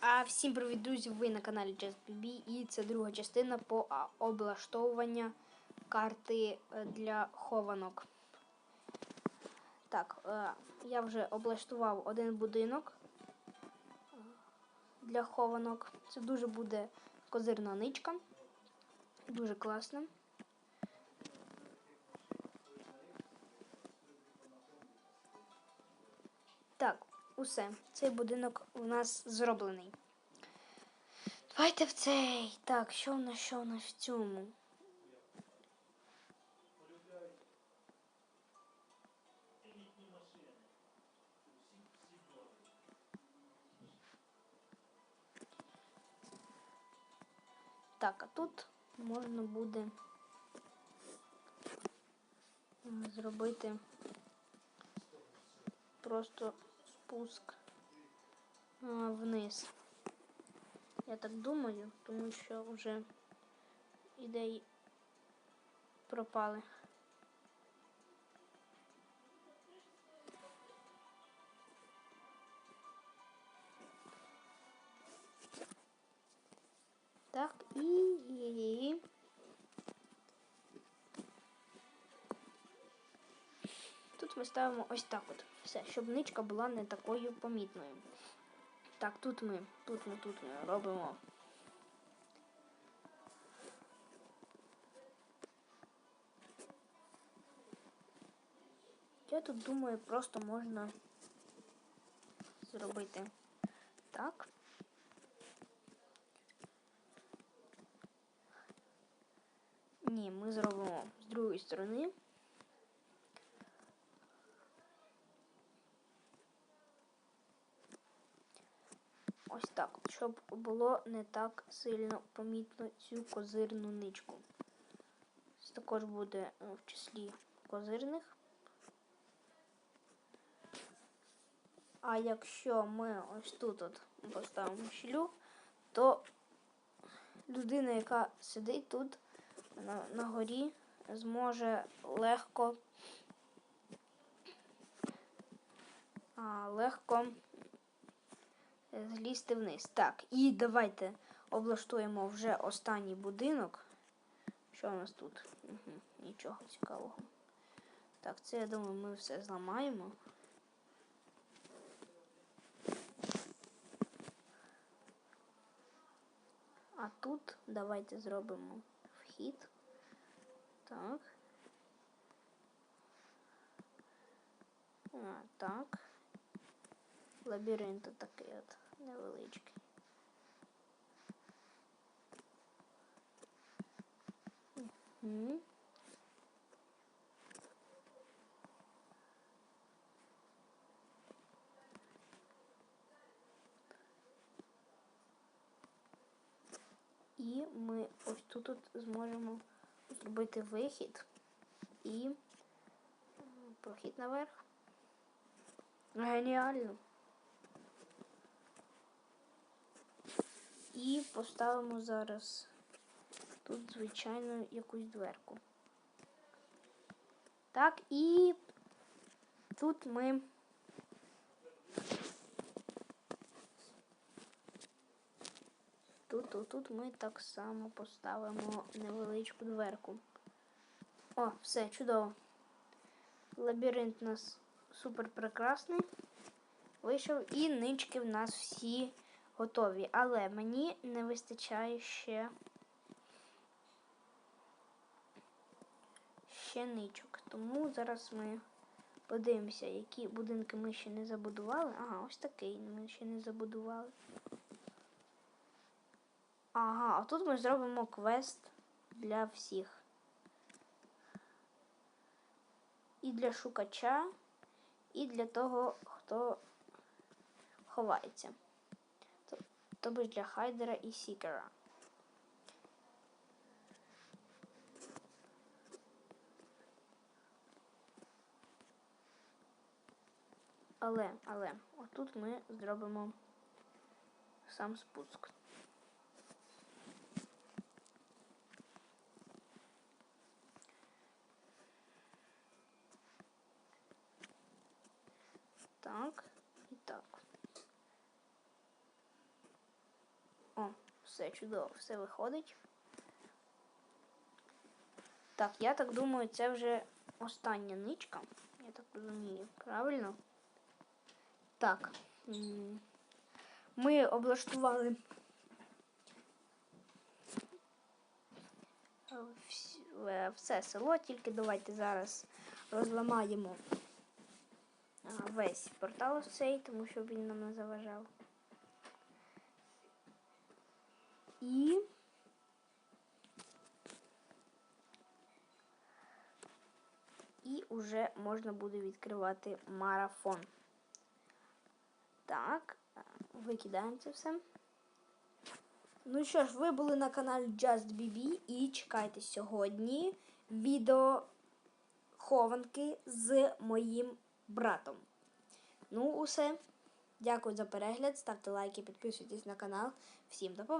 А всім привіт, друзі! Ви на каналі JustBB і це друга частина по а, облаштовуванню карти е, для хованок. Так, е, я вже облаштував один будинок е, для хованок. Це дуже буде козирна ничка. Дуже класно. Так, усе. Цей будинок у нас зроблений. Давайте в цей. Так, що в нас, що в нас в цьому? Так, а тут можна буде зробити просто спуск вниз. Я так думаю, тому що вже ідеї пропали. Так, і... Тут ми ставимо ось так от. Все, щоб ничка була не такою помітною. Так, тут ми, тут ми, тут ми робимо. Я тут думаю, просто можна зробити так. Ні, ми зробимо з другої сторони. Ось так, щоб було не так сильно помітно цю козирну ничку. Це також буде е, в числі козирних. А якщо ми ось тут от поставимо шлюб, то людина, яка сидить тут на, на горі, зможе легко а, легко злізти вниз. Так, і давайте облаштуємо вже останній будинок. Що у нас тут? Угу, нічого цікавого. Так, це я думаю, ми все зламаємо. А тут давайте зробимо вхід. Так. А, так. Лабіринт такий от невеличкий. Угу. І ми ось тут от зможемо зробити вихід і прохід наверх. Геніально. І поставимо зараз тут, звичайно, якусь дверку. Так, і тут ми тут, тут, тут ми так само поставимо невеличку дверку. О, все, чудово. Лабіринт у нас супер прекрасний. Вийшов і нички в нас всі готові. Але мені не вистачає ще ще ничок. Тому зараз ми подивимося, які будинки ми ще не забудували. Ага, ось такий ми ще не забудували. Ага, а тут ми зробимо квест для всіх. І для шукача, і для того, хто ховається. Тобто для хайдера і сікера. Але, але, отут ми зробимо сам спуск. Так. О, все чудово, все виходить. Так, я так думаю, це вже остання ничка. Я так розумію, правильно? Так. Ми облаштували е, е, все село, тільки давайте зараз розламаємо весь портал цей, тому що він нам не заважав. І і вже можна буде відкривати марафон. Так, викидаємо це все. Ну що ж, ви були на каналі JustBB і чекайте сьогодні відео хованки з моїм братом. Ну, усе. Дякую за перегляд. Ставте лайки, підписуйтесь на канал. Всім до побачення.